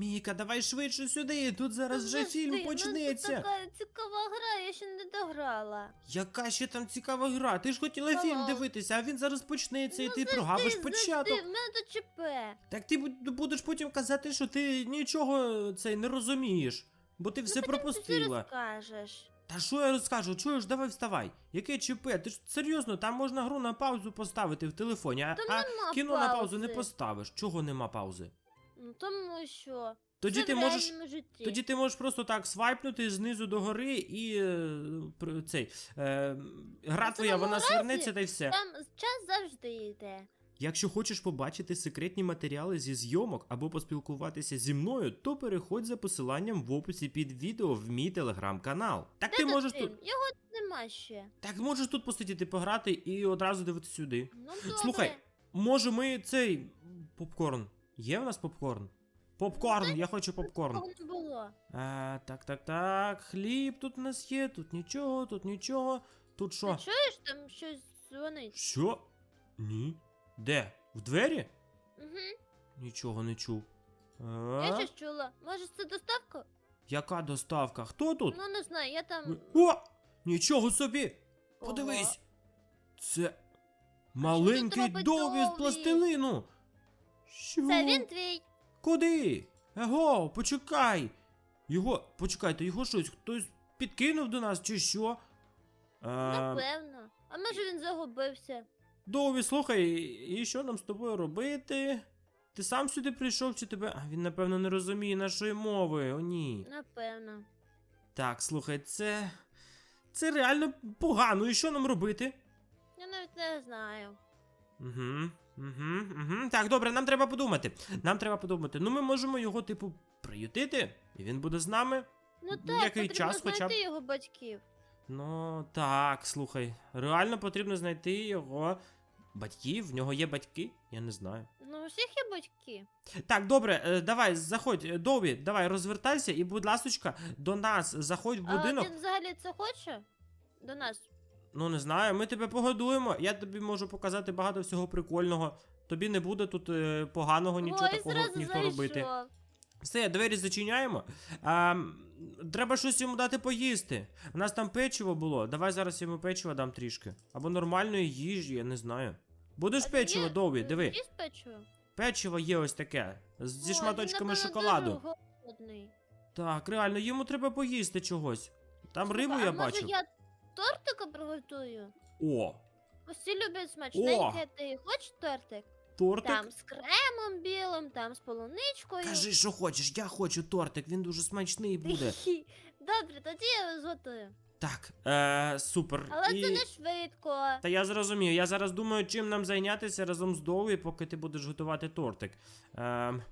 Міка, давай швидше сюди. Тут зараз вже Завжди, фільм ну, це почнеться. така цікава гра, я ще не дограла. Яка ще там цікава гра? Ти ж хотіла Ага. фільм дивитися, а він зараз почнеться, і Ну, ти завжди, прогавиш завжди, початок. в мене тут ЧП. Так ти буд- будеш потім казати, що ти нічого цей не розумієш, бо ти все Ну, Ти пропустила. розкажеш. Та що я розкажу? Чуєш, давай вставай. Яке ЧП? Ти ж серйозно, там можна гру на паузу поставити в телефоні, а, Там а нема кіно на паузу не поставиш. Чого нема паузи? Ну тому що. Тоді це ти в можеш. реальному житті. Тоді ти можеш просто так свайпнути знизу до гори і е, цей е, гра Ну, твоя, вона разі свернеться та й все. Там час завжди йде. Якщо хочеш побачити секретні матеріали зі зйомок або поспілкуватися зі мною, то переходь за посиланням в описі під відео в мій телеграм-канал. Так ти можеш тут. Його нема ще. Так можеш тут посидіти, пограти і одразу дивитися сюди. Ну добре. Слухай, може ми цей попкорн. Є в нас попкорн? Попкорн, я хочу попкорн. Було. А, так, так, так. Хліб тут у нас є, тут нічого, тут нічого. Тут Ти що? чуєш, там щось дзвонить? Що? Ні. Де? В двері? Угу. Нічого не чув. Я щось чула. Може це доставка? Яка доставка? Хто тут? Ну не знаю, я там. О! Нічого собі! Ого. Подивись! Це маленький робить довбі з Довбі? пластилину. Що? Це він твій. Куди? Его, почекай. Його, почекайте, його щось хтось підкинув до нас чи що? А, Напевно. А може він загубився? Довбі, слухай, і що нам з тобою робити? Ти сам сюди прийшов чи тебе. А він, напевно, не розуміє нашої мови. О, ні. Напевно. Так, слухай, це. Це реально погано. І що нам робити? Я навіть не знаю. Угу, угу, угу. Так, добре, нам треба подумати. Нам треба подумати. Ну, ми можемо його, типу, приютити, і він буде з нами. Ну так, Який потрібно час хоча б? знайти його батьків. Ну, так, слухай. Реально потрібно знайти його батьків. В нього є батьки? Я не знаю. Ну, у всіх є батьки. Так, добре, е, давай, заходь, е, давай, розвертайся і, будь ласочка, до нас заходь в будинок. А він взагалі це хоче? До нас. Ну, не знаю, ми тебе погодуємо. Я тобі можу показати багато всього прикольного. Тобі не буде тут е, поганого нічого Ой, такого зразу ніхто зайшов. робити. Все, двері зачиняємо. А, треба щось йому дати поїсти. У нас там печиво було. Давай зараз йому печиво дам трішки. Або нормальної їжі, я не знаю. Будеш А печиво, є- Довбі, диви. Є печиво? Печиво є ось таке. Зі Ой, шматочками напевно, шоколаду. дуже голодний. Так, реально, йому треба поїсти чогось. Там Слухай, рибу а я може бачив. я тортика приготую? О, Усі люблять смачненьке, ти хочеш тортик? тортик. Там з кремом білим, там з полуничкою. Кажи, що хочеш, я хочу тортик, він дуже смачний буде. Добре, тоді я зготую. Так, е, супер. Але І... це не швидко. Та я зрозумів, я зараз думаю, чим нам зайнятися разом з Дові, поки ти будеш готувати тортик. Ем,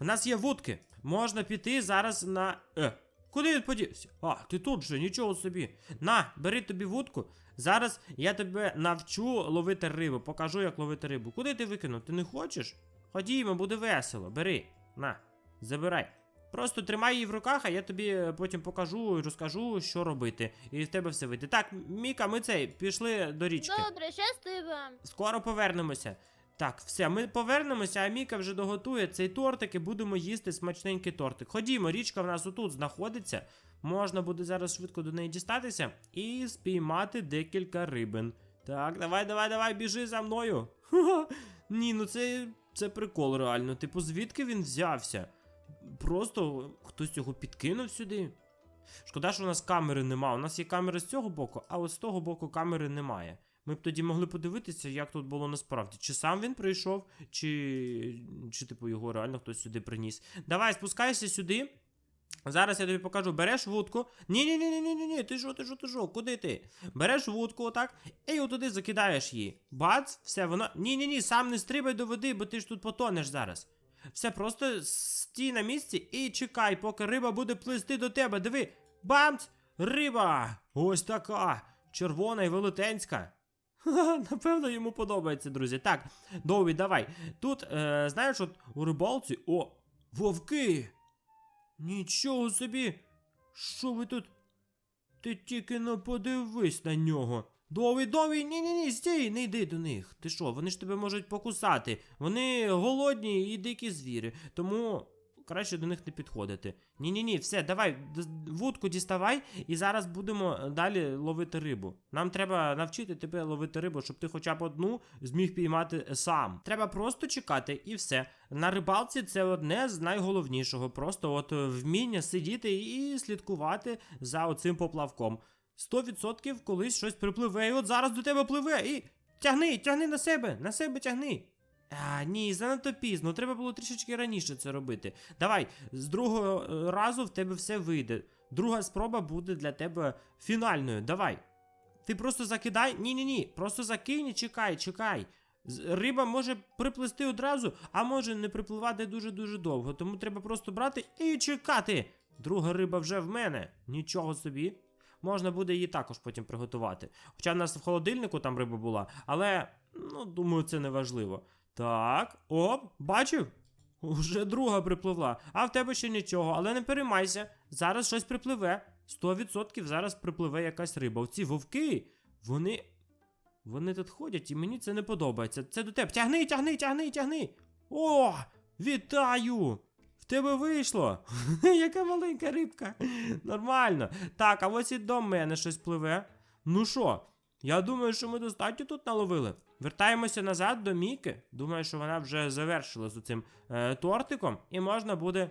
у нас є вудки. Можна піти зараз на. Е, куди він подівся? А, ти тут же, нічого собі. На, бери тобі вудку. Зараз я тебе навчу ловити рибу, покажу, як ловити рибу. Куди ти викинув? Ти не хочеш? Ходімо, буде весело. Бери. На, забирай. Просто тримай її в руках, а я тобі е, потім покажу і розкажу, що робити. І в тебе все вийде. Так, Міка, ми цей пішли до річки. Добре, щасти вам. Скоро повернемося. Так, все, ми повернемося, а Міка вже доготує цей тортик і будемо їсти смачненький тортик. Ходімо, річка в нас отут знаходиться. Можна буде зараз швидко до неї дістатися і спіймати декілька рибин. Так, давай, давай, давай, біжи за мною. Ха-ха. Ні, ну це, це прикол реально. Типу, звідки він взявся? Просто хтось його підкинув сюди. Шкода, що у нас камери нема. У нас є камери з цього боку, а от з того боку камери немає. Ми б тоді могли подивитися, як тут було насправді. Чи сам він прийшов, чи, чи типу його реально хтось сюди приніс. Давай, спускайся сюди. Зараз я тобі покажу. Береш вудку. Ні, ні, ні, ні, ні, ні, ні. Ти що, ти що, ти що? Куди ти? Береш вудку, отак, і отуди закидаєш її. Бац, все, вона. Ні, ні, ні, сам не стрибай до води, бо ти ж тут потонеш зараз. Все, просто стій на місці і чекай, поки риба буде плисти до тебе. Диви, бамц! Риба! Ось така! Червона і велетенська. Напевно, йому подобається, друзі. Так, Дові, давай. Тут, е, знаєш, от у рибалці. О, вовки! Нічого собі! Що ви тут? Ти тільки не подивись на нього. Дові, дові, ні, ні, ні, стій, не йди до них. Ти що, вони ж тебе можуть покусати. Вони голодні і дикі звірі. Тому краще до них не підходити. Ні-ні-ні, все, давай, вудку діставай, і зараз будемо далі ловити рибу. Нам треба навчити тебе ловити рибу, щоб ти хоча б одну зміг піймати сам. Треба просто чекати і все. На рибалці це одне з найголовнішого. Просто от е, вміння сидіти і слідкувати за оцим поплавком. 100% колись щось припливе, і от зараз до тебе пливе. І тягни, тягни на себе, на себе тягни. А, ні, занадто пізно. Треба було трішечки раніше це робити. Давай, з другого е, разу в тебе все вийде. Друга спроба буде для тебе фінальною. Давай. Ти просто закидай. Ні, ні, ні. Просто закинь і чекай, чекай. Риба може приплисти одразу, а може не припливати дуже-дуже довго. Тому треба просто брати і чекати. Друга риба вже в мене. Нічого собі. Можна буде її також потім приготувати. Хоча в нас в холодильнику там риба була, але ну, думаю, це не важливо. Так, оп, бачив? Уже друга припливла. А в тебе ще нічого, але не переймайся. Зараз щось припливе. 100% зараз припливе якась риба. Оці вовки, вони. Вони тут ходять, і мені це не подобається. Це до тебе. Тягни, тягни, тягни, тягни. О! Вітаю! В тебе вийшло! Яка маленька рибка. Нормально. Так, а ось і до мене щось пливе. Ну що, я думаю, що ми достатньо тут наловили. Вертаємося назад до Міки. Думаю, що вона вже завершила з цим е, тортиком, і можна буде.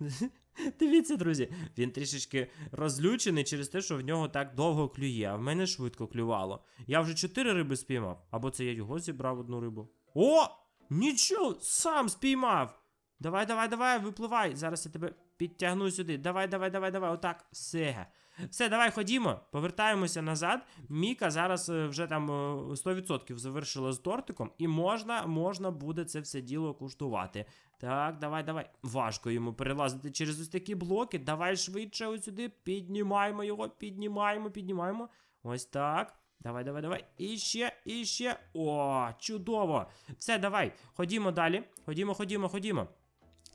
Дивіться, друзі, він трішечки розлючений через те, що в нього так довго клює, а в мене швидко клювало. Я вже чотири риби спіймав, або це я його зібрав одну рибу. О! Нічого, сам спіймав! Давай, давай, давай, випливай. Зараз я тебе підтягну сюди. Давай, давай, давай, давай. Отак. Все. Все, давай ходімо. Повертаємося назад. Міка зараз е, вже там е, 100% завершила з тортиком, і можна, можна буде це все діло куштувати. Так, давай, давай. Важко йому перелазити через ось такі блоки. Давай швидше сюди. Піднімаємо його, піднімаємо, піднімаємо. Ось так. Давай, давай, давай. І ще, і ще. О, чудово. Все, давай. Ходімо далі. Ходімо, ходімо, ходімо.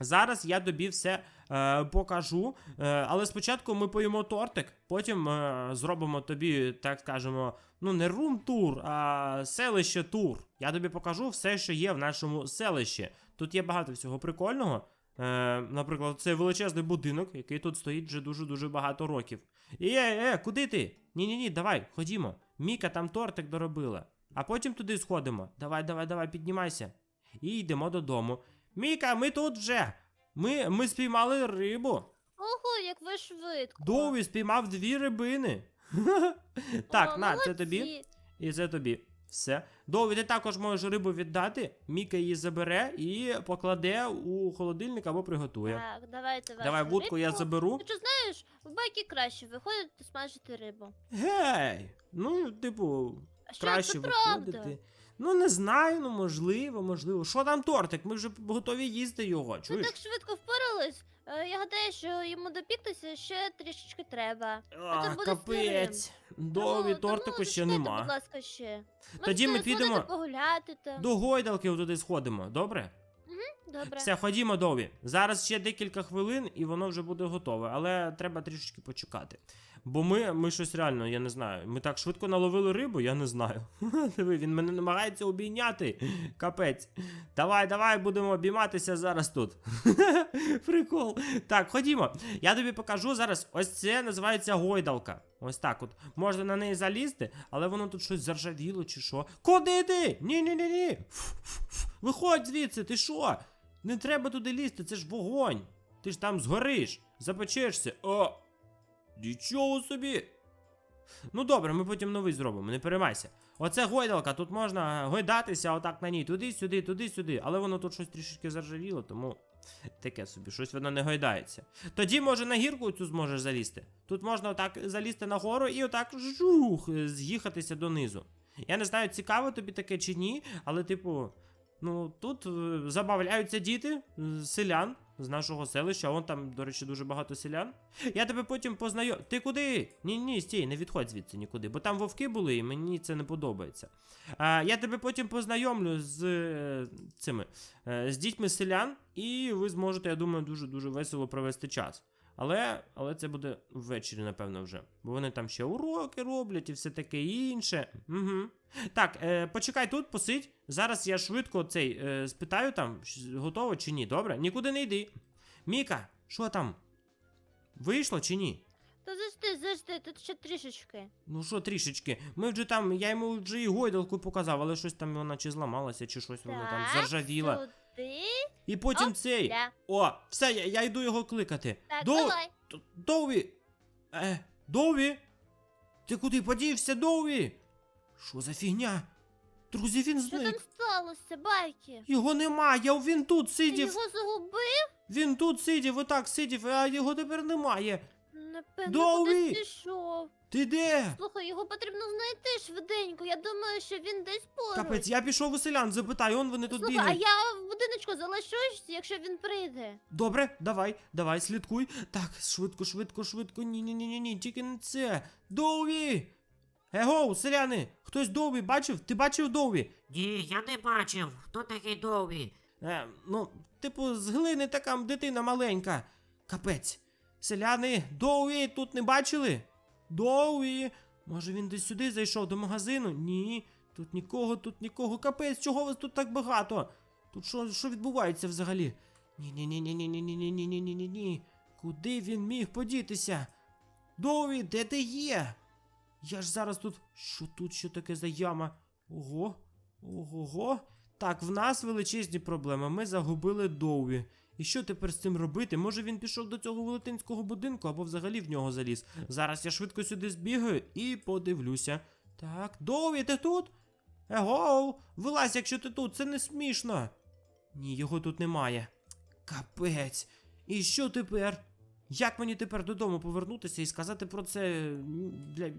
Зараз я тобі все е, покажу. Е, але спочатку ми поїмо тортик, потім е, зробимо тобі, так скажемо, ну не рум-тур, а селище-тур. Я тобі покажу все, що є в нашому селищі. Тут є багато всього прикольного. Е, наприклад, це величезний будинок, який тут стоїть вже дуже-дуже багато років. І е, е, куди ти? Ні-ні-ні, давай, ходімо. Міка там тортик доробила. А потім туди сходимо. Давай, давай, давай, піднімайся. І йдемо додому. Міка, ми тут вже. Ми, ми спіймали рибу. Ого, як ви швидко. Дові спіймав дві рибини. так, О, на, це тобі. І це тобі. Все. Дові, ти також можеш рибу віддати. Міка її забере і покладе у холодильник або приготує. Так, давайте вашу Давай вудку я заберу. Ти що знаєш, в байки краще виходити смажити рибу. Гей! Ну, типу, що краще це правда? виходити. Ну, не знаю, ну можливо, можливо. Що там тортик? Ми вже готові їсти його. Ви Чуєш? так швидко впорались. Е, Я гадаю, що йому допіктися ще трішечки треба. А, буде капець. Дові Тому- тортику тому ще зачекайте, нема. Будь ласка, ще. Тоді ми сходити підемо погуляти там. До гойдалки туди сходимо, добре? Добре. Все, ходімо, Дові. Зараз ще декілька хвилин і воно вже буде готове, але треба трішечки почекати. Бо ми, ми щось реально, я не знаю. Ми так швидко наловили рибу, я не знаю. Диви, він мене намагається обійняти. Капець. Давай, давай, будемо обійматися зараз тут. Прикол. Так, ходімо. Я тобі покажу зараз. Ось це називається гойдалка. Ось так от. Можна на неї залізти, але воно тут щось заржавіло чи що. Куди ти? Ні-ні-ні-ні. Виходь звідси, ти що? Не треба туди лізти, це ж вогонь. Ти ж там згориш, запечешся. О! Нічого собі. Ну добре, ми потім новий зробимо, не переймайся. Оце гойдалка, тут можна гойдатися отак на ній, туди-сюди, туди-сюди. Але воно тут щось трішечки заржавіло, тому таке собі, щось воно не гойдається. Тоді, може, на гірку цю зможеш залізти. Тут можна отак залізти нагору і отак жух, з'їхатися донизу. Я не знаю, цікаво тобі таке чи ні, але, типу, ну тут е, забавляються діти селян з нашого селища. Вон там, до речі, дуже багато селян. Я тебе потім познайом. Ти куди? Ні, ні, стій, не відходь звідси нікуди, бо там вовки були, і мені це не подобається. А, я тебе потім познайомлю з е, цими е, з дітьми селян, і ви зможете, я думаю, дуже дуже весело провести час. Але, але це буде ввечері, напевно, вже. Бо вони там ще уроки роблять і все таке інше. Угу. Так, е, почекай тут, посидь. Зараз я швидко цей е, спитаю там, готово чи ні. Добре? Нікуди не йди. Міка, що там? Вийшло чи ні? Та завжди, завжди, тут ще трішечки. Ну що, трішечки. Ми вже там, я йому вже і гойдалку показав, але щось там вона чи зламалася, чи щось воно там заржавіло. Сюди. І потім Оп, цей. ля. О, все, я, я йду його кликати. Так, Доу- давай. Д- Дові! Е, Дові? Ти куди подівся, Дові? Що за фігня? Друзі, він Що там зник. сталося, байки? Його немає, він тут Ти сидів. його загубив? Він тут сидів, отак сидів, а його тепер немає. Напевно, Довгий. кудись пішов. Ти де? Слухай, його потрібно знайти швиденько. Я думаю, що він десь поруч. Капець, я пішов у селян, запитаю, он вони тут Слухай, а бігають. я в будиночку залишусь, якщо він прийде. Добре, давай, давай, слідкуй. Так, швидко, швидко, швидко. Ні, ні, ні, ні, ні, тільки не це. Дові! Его, селяни! Хтось Дові бачив? Ти бачив Дові? Ні, я не бачив. Хто такий довгий? Е, ну, типу, з глини така дитина маленька. Капець. Селяни, Доуї тут не бачили? Доуї. Може він десь сюди зайшов до магазину? Ні. Тут нікого, тут нікого. Капець, чого вас тут так багато? Тут що, що відбувається взагалі? Ні, ні, ні, ні, ні, ні, ні, ні, ні, ні, ні, ні, ні. Куди він міг подітися? Доуї, де ти є? Я ж зараз тут. Що тут що таке за яма? Ого. Ого-го. Так, в нас величезні проблеми. Ми загубили Доуві. І що тепер з цим робити? Може він пішов до цього велетенського будинку або взагалі в нього заліз. Зараз я швидко сюди збігаю і подивлюся. Так, Доуві, ти тут? Его, вилазь, якщо ти тут, це не смішно. Ні, його тут немає. Капець. І що тепер? Як мені тепер додому повернутися і сказати про це. м, Бля,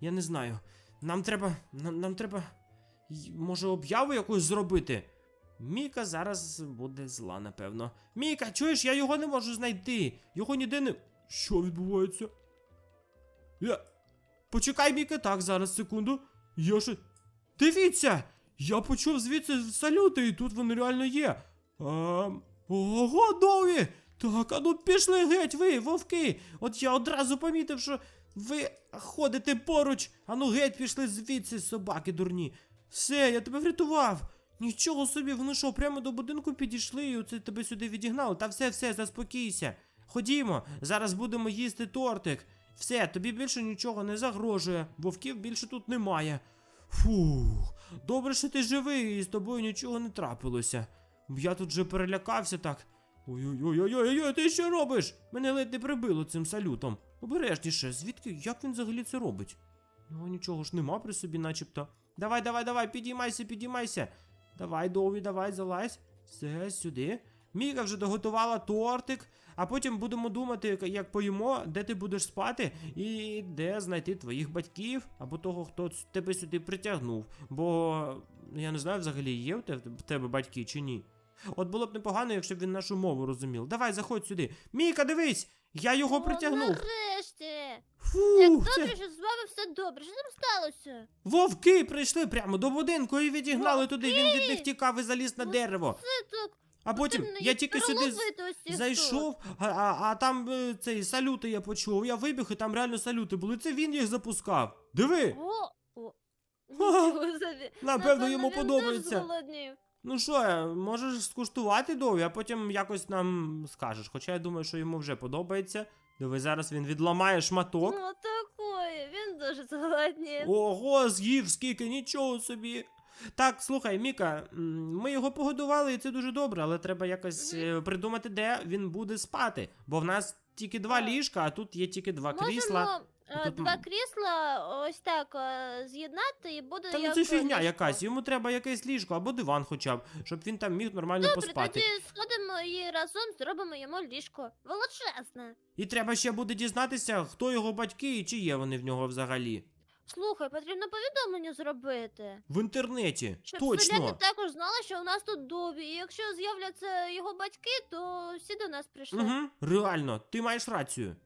я не знаю. Нам треба. Нам, нам треба. Може, об'яву якусь зробити? Міка зараз буде зла, напевно. Міка, чуєш, я його не можу знайти. Його ніде не. Що відбувається? Я. Почекай, Міка, так, зараз, секунду. Я ще. Дивіться! Я почув звідси салюти, і тут вони реально є. А, ого, Дові! Так, а ну пішли геть, ви, вовки! От я одразу помітив, що ви ходите поруч. А ну геть пішли звідси, собаки дурні. Все, я тебе врятував. Нічого собі, вони що, прямо до будинку підійшли і оце тебе сюди відігнали. Та все, все, заспокійся. Ходімо, зараз будемо їсти тортик. Все, тобі більше нічого не загрожує. Вовків більше тут немає. Фух, добре, що ти живий і з тобою нічого не трапилося. Я тут вже перелякався так. Ой-ой-ой-ой-ой, ти що робиш? Мене ледь не прибило цим салютом. Обережніше, звідки, як він взагалі це робить? Ну, нічого ж нема при собі, начебто. Давай, давай, давай, підіймайся, підіймайся. Давай, Дові, давай, залазь. Все, сюди. Міка вже доготувала тортик, а потім будемо думати, як- поїмо, де ти будеш спати і де знайти твоїх батьків або того, хто тебе сюди притягнув. Бо я не знаю, взагалі є в тебе батьки чи ні. От було б непогано, якщо б він нашу мову розумів. Давай, заходь сюди. Міка, дивись! Я його О, Фу, Як це... що з вами все добре. Що там сталося? Вовки прийшли прямо до будинку і відігнали Вовки! туди. Він від них тікав і заліз на Ну, дерево. Це так. А потім потрібно я їх тільки сюди з- переловити ось цих зайшов, а, а, а там е, цей салюти я почув. Я вибіг, і там реально салюти були. Це він їх запускав. Диви! О, о. Нічого собі. Напевно, йому він подобається. зголоднів. Ну що, е, можеш скуштувати довгі, а потім якось нам скажеш. Хоча я думаю, що йому вже подобається. Диви, зараз він відламає шматок. Ну, такої, він дуже зголоднів. Ого, з'їв скільки, нічого собі. Так, слухай, Міка, ми його погодували, і це дуже добре, але треба якось е, придумати, де він буде спати. Бо в нас тільки два ліжка, а тут є тільки два крісла. Можемо е, Тут два крісла ось так е, з'єднати і буде Та ну як це фігня ліжко. якась. Йому треба якесь ліжко або диван хоча б, щоб він там міг нормально Добре, поспати. тоді сходимо і разом зробимо йому ліжко. Величезне. І треба ще буде дізнатися, хто його батьки і чи є вони в нього взагалі. Слухай, потрібно повідомлення зробити. В інтернеті. Щоб Точно. селяни також знали, що у нас тут добі. І якщо з'являться його батьки, то всі до нас прийшли. Угу, реально, ти маєш рацію.